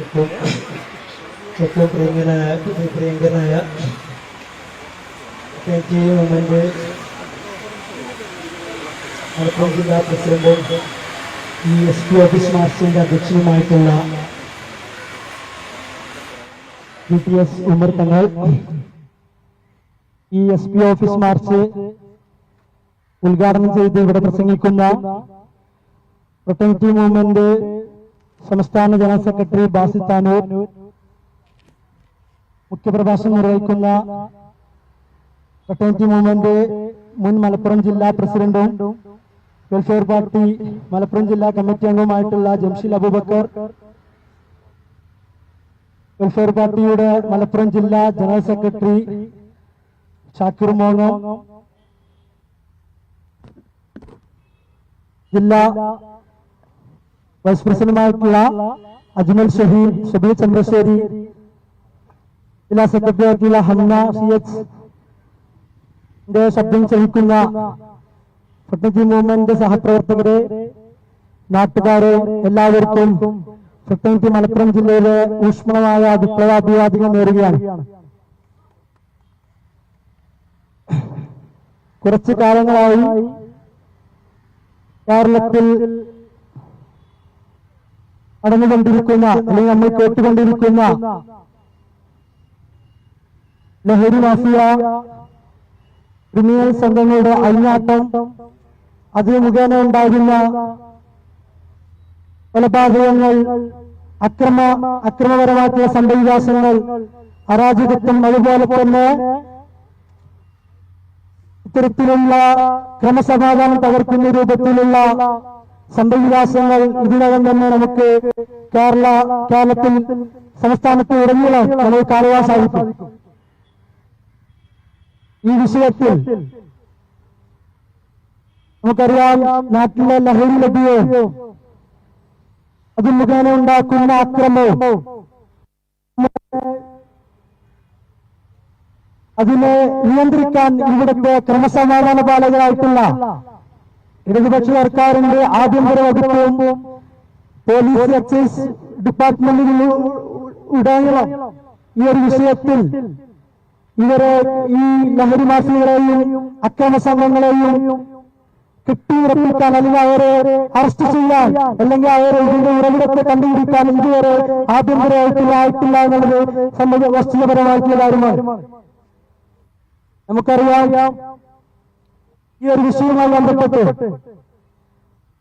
ഏറ്റവും പ്രിയങ്കനായ പ്രിയങ്കനായ കെ ടി മൂവ്മെന്റ് മലപ്പുറം ജില്ലാ പ്രസിഡന്റും ഈ എസ് പി ഓഫീസ് മാസ്റ്ററിന്റെ അധ്യക്ഷനുമായിട്ടുള്ള B T S Umar Thangal ഈ എസ് പി ഓഫീസ് മാർച്ച് ഉദ്ഘാടനം ചെയ്ത് ഇവിടെ പ്രസംഗിക്കുന്ന പ്രൊട്ടക്റ്റീവ് മൂവ്മെന്റ് സംസ്ഥാന ജനറൽ സെക്രട്ടറി ബാസി താനൂർ മുഖ്യപ്രഭാഷണം നിർവഹിക്കുന്ന ഫ്രട്ടേണിറ്റി മൂവ്മെന്റ് മുൻ മലപ്പുറം ജില്ലാ പ്രസിഡന്റും വെൽഫെയർ പാർട്ടി മലപ്പുറം ജില്ലാ കമ്മിറ്റി അംഗവുമായിട്ടുള്ള ജംഷീൽ അബൂബക്കർ വെൽഫെയർ പാർട്ടിയുടെ മലപ്പുറം ജില്ലാ ജനറൽ സെക്രട്ടറി ഷാക്കിർ മോങ്ങോ ജില്ലാ വൈസ് പ്രസിഡന്റുമായിട്ടുള്ള അജ്മൽ ഷഹീൻ ഷബീർ ചന്ദ്രശ്ശേരി ജില്ലാ സെക്രട്ടറി ആയിട്ടുള്ള ഹന്ന സി എച്ച് ശബ്ദം ചലിക്കുന്ന ഫട്ടജി മൂവ്മെന്റ് സഹപ്രവർത്തകരെ നാട്ടുകാരെ എല്ലാവർക്കും ഫട്ടന്റി മലപ്പുറം ജില്ലയിലെ ഊഷ്മളമായ വിപ്ലവാഭിവാദികൾ നേരുകയാണ്. കുറച്ചു കാലങ്ങളായി കേരളത്തിൽ നടന്നുകൊണ്ടിരിക്കുന്ന അല്ലെങ്കിൽ നമ്മൾ കേട്ടുകൊണ്ടിരിക്കുന്ന ലഹരി മാഫിയ ക്രിമിനൽ സംഘങ്ങളുടെ അഴിഞ്ഞാട്ടം അതിന് മുഖേന ഉണ്ടാകുന്ന കൊലപാതകങ്ങൾ അക്രമ അക്രമപരമായിട്ടുള്ള സംഭവികാസങ്ങൾ അരാജകത്വം അതുപോലെ തന്നെ ഇത്തരത്തിലുള്ള ക്രമസമാധാനം തകർക്കുന്ന രൂപത്തിലുള്ള സംഭവവികാസങ്ങൾ ഇതിനകം തന്നെ നമുക്ക് കേരള കേരളത്തിൽ സംസ്ഥാനത്ത് ഉടനീളം നമുക്ക് കാണുവാൻ സാധിക്കും. ഈ വിഷയത്തിൽ നമുക്കറിയാം നാട്ടിലെ ലഹരി ലഭ്യവും അത് മുഖേന ഉണ്ടാക്കുന്ന അക്രമവും അതിനെ നിയന്ത്രിക്കാൻ ഇവിടുത്തെ ക്രമസമാധാന പാലകരായിട്ടുള്ള ഇടതുപക്ഷ സർക്കാരിന്റെ ആഭ്യന്തര വകുപ്പും പോലീസ് എക്സൈസ് ഡിപ്പാർട്ട്മെന്റിൽ ഉടനീളം ഈ ഒരു വിഷയത്തിൽ ഇവരെ ഈ ലഹരി മാഫിയകളെയും അക്രമ സംഘങ്ങളെയും കെട്ടിയുറപ്പിക്കാൻ അല്ലെങ്കിൽ അവരെ അറസ്റ്റ് ചെയ്യാൻ അല്ലെങ്കിൽ അവരെ ഇതിന്റെ ഉറവിടത്തെ കണ്ടുപിടിക്കാൻ ഇതുവരെ ആഭ്യന്തര വകുപ്പിൽ ആയിട്ടില്ല എന്നുള്ളത് സംബന്ധ വസ്തുതപരമായിട്ടുള്ള കാര്യമാണ്. നമുക്കറിയാം ഈ ഒരു വിഷയവുമായി ബന്ധപ്പെട്ട്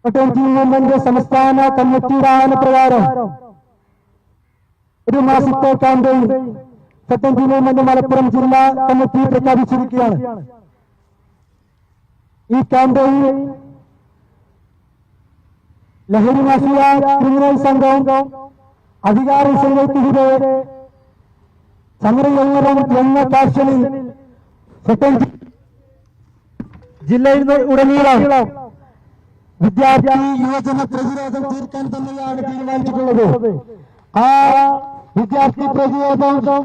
പട്ടേൽ മൂവ്മെന്റ് സംസ്ഥാന കമ്മിറ്റിയുടെ ആനപ്രകാരം ഒരു മാസത്തെ ക്യാമ്പയിൻ പട്ടേൽ മൂവ്മെന്റ് മലപ്പുറം ജില്ലാ കമ്മിറ്റി പ്രഖ്യാപിച്ചിരിക്കുകയാണ്. ഈ ക്യാമ്പയിൻ ലഹരി മാഫിയ ക്രിമിനൽ സംഘം അധികാര സംഘത്തിനെതിരെ സമരങ്ങളും എന്ന കാഴ്ചയിൽ പട്ടേൽ ജില്ലയിൽ ഉടനീളം വിദ്യാർത്ഥി യുവജന പ്രതിരോധം തീർക്കാൻ തന്നെയാണ് തീരുമാനിച്ചിട്ടുള്ളത്. ആ വിദ്യാർത്ഥി പ്രതിരോധം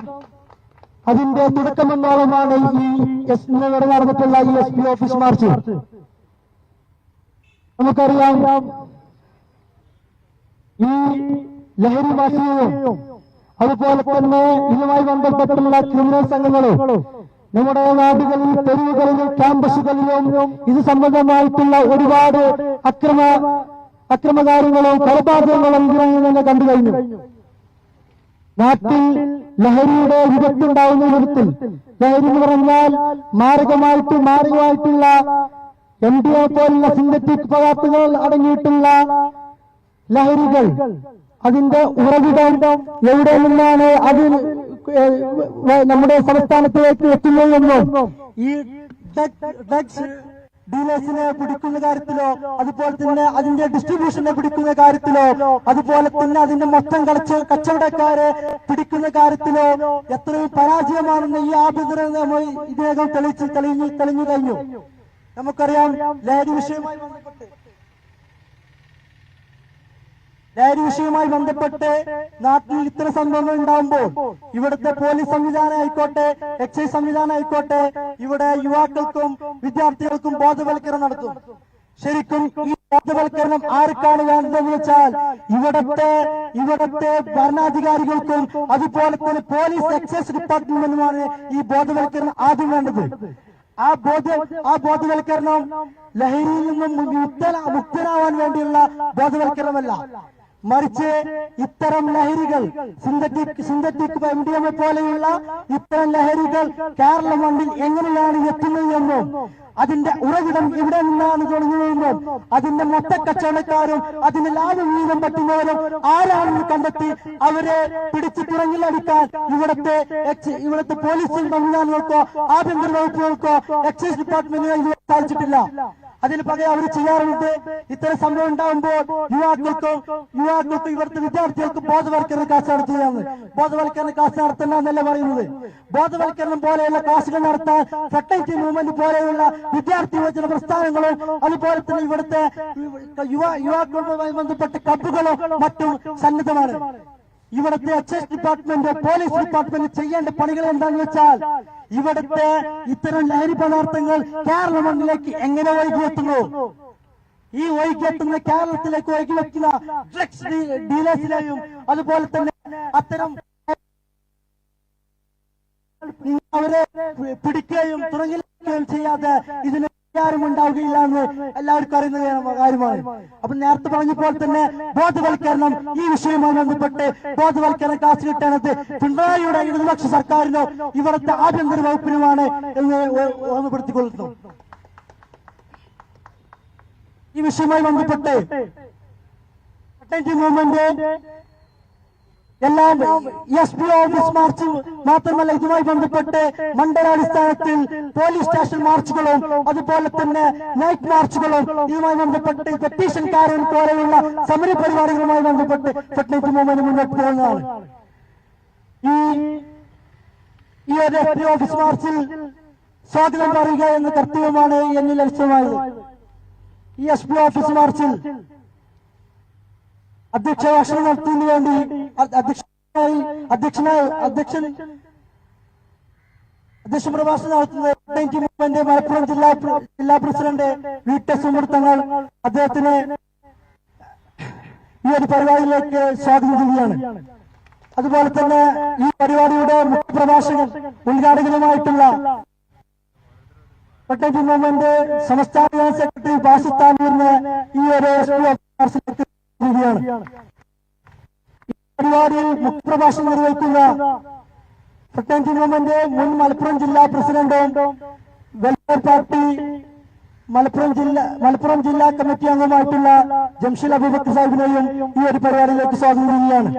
അതിന്റെ തുടക്കമെന്നോളമാണ് ഈ എസ് ഇന്നലെ നടന്നിട്ടുള്ള ഈ എസ് പി ഓഫീസ് മാർച്ച്. നമുക്കറിയാം ഈ ലഹരി മാഫിയയും അതുപോലെ തന്നെ ഇതുമായി ബന്ധപ്പെട്ടുള്ള ക്രിമിനൽ സംഘങ്ങളും നമ്മുടെ നാടുകളിൽ തെരുവുകളിലും ക്യാമ്പസുകളിലും ഇത് സംബന്ധമായിട്ടുള്ള ഒരുപാട് അക്രമ അക്രമകാര്യങ്ങളും കൊലപാതകങ്ങളും ഇതിനകം തന്നെ കണ്ടു കഴിഞ്ഞു. നാട്ടിൽ ലഹരിയുടെ വിപത്തുണ്ടാവുന്ന വിധത്തിൽ ലഹരി എന്ന് പറഞ്ഞാൽ മാരകമായിട്ട് മാരകമായിട്ടുള്ള എം ഡി എ പോലുള്ള സിന്തറ്റിക് പദാർത്ഥങ്ങൾ അടങ്ങിയിട്ടുള്ള ലഹരികൾ. അതിന്റെ ഉറവിടം എവിടെ നിന്നാണ് അത് നമ്മുടെ സംസ്ഥാനത്തിലേക്ക് എത്തുന്നതെന്നോ ഈ ഡ്രഗ്സ് ഡീലേഴ്സിനെ പിടിക്കുന്ന കാര്യത്തിലോ അതുപോലെ തന്നെ അതിന്റെ ഡിസ്ട്രിബ്യൂഷനെ പിടിക്കുന്ന കാര്യത്തിലോ അതുപോലെ തന്നെ അതിന്റെ മൊത്തം കളച്ച് കച്ചവടക്കാരെ പിടിക്കുന്ന കാര്യത്തിലോ എത്രയും പരാജയമാണെന്ന് ഈ ആഭ്യന്തര ഇതിനകം തെളിച്ച് തെളിഞ്ഞു തെളിഞ്ഞു കഴിഞ്ഞു. നമുക്കറിയാം ലഹരി വിഷയവുമായി ബന്ധപ്പെട്ട് ലഹരി വിഷയവുമായി ബന്ധപ്പെട്ട് നാട്ടിൽ ഇത്തരം സംഭവങ്ങൾ ഉണ്ടാകുമ്പോൾ ഇവിടുത്തെ പോലീസ് സംവിധാനം ആയിക്കോട്ടെ എക്സൈസ് സംവിധാനം ആയിക്കോട്ടെ ഇവിടെ യുവാക്കൾക്കും വിദ്യാർത്ഥികൾക്കും ബോധവൽക്കരണം നടത്തും. ശരിക്കും ഈ ബോധവൽക്കരണം ആർക്കാണ് വേണ്ടതെന്ന് വെച്ചാൽ ഇവിടത്തെ ഇവിടത്തെ ഭരണാധികാരികൾക്കും അതുപോലെ തന്നെ പോലീസ് എക്സൈസ് ഡിപ്പാർട്ട്മെന്റിനുമാണ് ഈ ബോധവൽക്കരണം ആദ്യം വേണ്ടത്. ആ ബോധ ആ ബോധവൽക്കരണം ലഹരിയിൽ നിന്നും മുക്തന മുക്തനാവാൻ വേണ്ടിയുള്ള ബോധവൽക്കരണമല്ല. മറിച്ച് ഇത്തരം ലഹരികൾ synthetic synthetic M D M പോലെയുള്ള ഇത്തരം ലഹരികൾ കേരള മണ്ണിൽ എങ്ങനെയാണ് എത്തുന്നതെന്നും അതിന്റെ ഉറവിടം ഇവിടെ നിന്നാണ് തുടങ്ങുന്നതെന്നും അതിന്റെ മൊത്ത കച്ചവടക്കാരും അതിന് ലാഭം വീതം പറ്റുന്നവരും ആരാണെന്ന് കണ്ടെത്തി അവരെ പിടിച്ചു തുറങ്ങിലടിക്കാൻ ഇവിടുത്തെ ഇവിടുത്തെ പോലീസ് സംവിധാനങ്ങൾക്കോ ആഭ്യന്തര വകുപ്പുകൾക്കോ എക്സൈസ് ഡിപ്പാർട്ട്മെന്റിനോ സാധിച്ചിട്ടില്ല അതിന് പകരം അവർ ചെയ്യാറുണ്ട്. ഇത്തരം സംഭവം ഉണ്ടാകുമ്പോൾ യുവാക്കൾക്കും യുവാക്കൾക്കും ഇവിടുത്തെ വിദ്യാർത്ഥികൾക്ക് ബോധവൽക്കരണ ക്ലാസ് നടത്തുകയാണ് ബോധവൽക്കരണ ക്ലാസ് നടത്തണ്ട എന്നല്ല പറയുന്നത്? ബോധവൽക്കരണം പോലെയുള്ള ക്ലാസുകൾ നടത്താൻ ഫെട്ടൈറ്റി മൂവ്മെന്റ് പോലെയുള്ള വിദ്യാർത്ഥി യുവജന പ്രസ്ഥാനങ്ങളും അതുപോലെ തന്നെ ഇവിടുത്തെ യുവ യുവാക്കളുമായി ബന്ധപ്പെട്ട ക്ലബുകളും മറ്റും സന്നദ്ധമാണ്. ഇവിടുത്തെ എക്സൈസ് ഡിപ്പാർട്ട്മെന്റ് പോലീസ് ഡിപ്പാർട്ട്മെന്റ് ചെയ്യേണ്ട പണികൾ എന്താണെന്ന് വെച്ചാൽ ഇവിടുത്തെ ഇത്തരം ലഹരി പദാർത്ഥങ്ങൾ കേരള മണ്ണിലേക്ക് എങ്ങനെ ഒഴുകിയെത്തുന്നു ഈ എത്തുന്ന കേരളത്തിലേക്ക് വൈകി വെക്കുന്ന ഡ്രഗ്സ് ഡീലേഴ്സിലെയും അതുപോലെ തന്നെ അത്തരം അവരെ പിടിക്കുകയും തുടങ്ങുകയും ചെയ്യാതെ ഇതിന് പരിഹാരം ഉണ്ടാവുകയില്ല എന്ന് എല്ലാവർക്കും അറിയുന്ന കാര്യമാണ്. അപ്പൊ നേരത്തെ പറഞ്ഞപ്പോൾ തന്നെ ബോധവൽക്കരണം ഈ വിഷയവുമായി ബന്ധപ്പെട്ട് ബോധവൽക്കരണ ക്ലാസ് കിട്ടണത് പിണറായിയുടെ ഇടതുപക്ഷ സർക്കാരിനോ ഇവിടുത്തെ ആഭ്യന്തര വകുപ്പിനുമാണ് എന്ന് ഓർമ്മപ്പെടുത്തിക്കൊള്ളുന്നു. ഈ വിഷയവുമായി ബന്ധപ്പെട്ട് മൂവ്മെന്റ് എല്ലാം എസ് പി ഓഫീസ് മാർച്ച് മാത്രമല്ല ഇതുമായി ബന്ധപ്പെട്ട് മണ്ഡലാടിസ്ഥാനത്തിൽ പോലീസ് സ്റ്റേഷൻ മാർച്ചുകളും അതുപോലെ തന്നെ നൈറ്റ് മാർച്ചുകളും ഇതുമായി ബന്ധപ്പെട്ട് പെറ്റീഷൻ കാരൻ പോലെയുള്ള സമര പരിപാടികളുമായി ബന്ധപ്പെട്ട് ഫെഡ്നൈറ്റ് മൂവ്മെന്റ് മുന്നോട്ട് പോകുന്നതാണ്. ഈ ഈ ഒരു എസ് പി ഓഫീസ് മാർച്ചിൽ സ്വാഗതം പറയുക എന്ന കർത്തവ്യമാണ് എന്നിൽ ലക്ഷ്യമായത്. ഈ എസ് പി ഓഫീസ് മാർച്ചിൽ അധ്യക്ഷ ഭാഷണം നടത്തുന്നതിന് വേണ്ടി അധ്യക്ഷനായി അധ്യക്ഷനായി അധ്യക്ഷൻ അധ്യക്ഷ പ്രഭാഷണം നടത്തുന്നത് മലപ്പുറം ജില്ലാ ജില്ലാ പ്രസിഡന്റ് വി ടെ സുമൃത്തങ്ങൾ അദ്ദേഹത്തിന് ഈ ഒരു പരിപാടിയിലേക്ക് സ്വാഗതം ചെയ്യുകയാണ്. അതുപോലെ തന്നെ ഈ പരിപാടിയുടെ മുഖ്യപ്രഭാഷകൻ ഉദ്ഘാടകനുമായിട്ടുള്ള പട്ടേജി മൂവ്മെന്റ് സംസ്ഥാന സെക്രട്ടറി ബാസിത്താനൂരിന് ഈ ഒരു മാർച്ചിലേക്ക് ചെയ്യുകയാണ് ഈ പരിപാടിയിൽ മുഖ്യപ്രഭാഷണം നിർവഹിക്കുന്ന പട്ടേജി മൂവ്മെന്റ് മുൻ മലപ്പുറം ജില്ലാ പ്രസിഡന്റും വെൽഫെയർ പാർട്ടി മലപ്പുറം ജില്ല മലപ്പുറം ജില്ലാ കമ്മിറ്റി അംഗമായിട്ടുള്ള ജംഷീൽ അബൂബക്കർ സാഹിബിനെയും ഈ ഒരു പരിപാടിയിലേക്ക് സ്വാഗതം ചെയ്യുകയാണ്.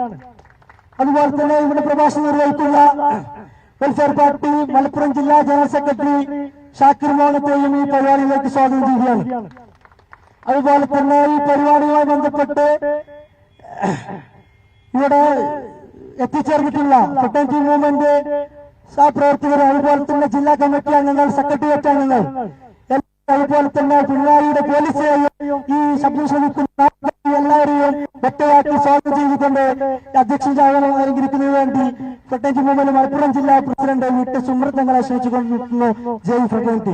അതുപോലെ തന്നെ ഇവിടെ പ്രഭാഷണം നിർവഹിക്കുന്ന വെൽഫെയർ പാർട്ടി മലപ്പുറം ജില്ലാ ജനറൽ സെക്രട്ടറി ഷാക്കിർ മോഹനത്തെയും ഈ പരിപാടിയിലേക്ക് സ്വാഗതം ചെയ്യുകയാണ്. അതുപോലെ തന്നെ ഈ പരിപാടിയുമായി ബന്ധപ്പെട്ട് ഇവിടെ എത്തിച്ചേർന്നിട്ടുള്ള ഫെട്ടന്റി മൂവ്മെന്റ് സഹപ്രവർത്തകർ അതുപോലെ തന്നെ ജില്ലാ കമ്മിറ്റി അംഗങ്ങൾ സെക്രട്ടേറിയറ്റ് അംഗങ്ങൾ അതുപോലെ തന്നെ പിണറായിയുടെ പോലീസിനെയും ഈ ശബ്ദം ശ്രമിക്കുന്ന എല്ലാവരെയും ഒറ്റയാക്കി സ്വാഗതം ചെയ്തുകൊണ്ട് അധ്യക്ഷൻ ചാവനം അലങ്കരിക്കുന്നതിന് വേണ്ടി ഫെട്ടന്റി മൂവ്മെന്റ് മലപ്പുറം ജില്ലാ പ്രസിഡന്റ് വിട്ട് സുമൃത്തങ്ങളെ ക്ഷണിച്ചുകൊണ്ടിരിക്കുന്നു. ജയ് ഫെട്ടന്റി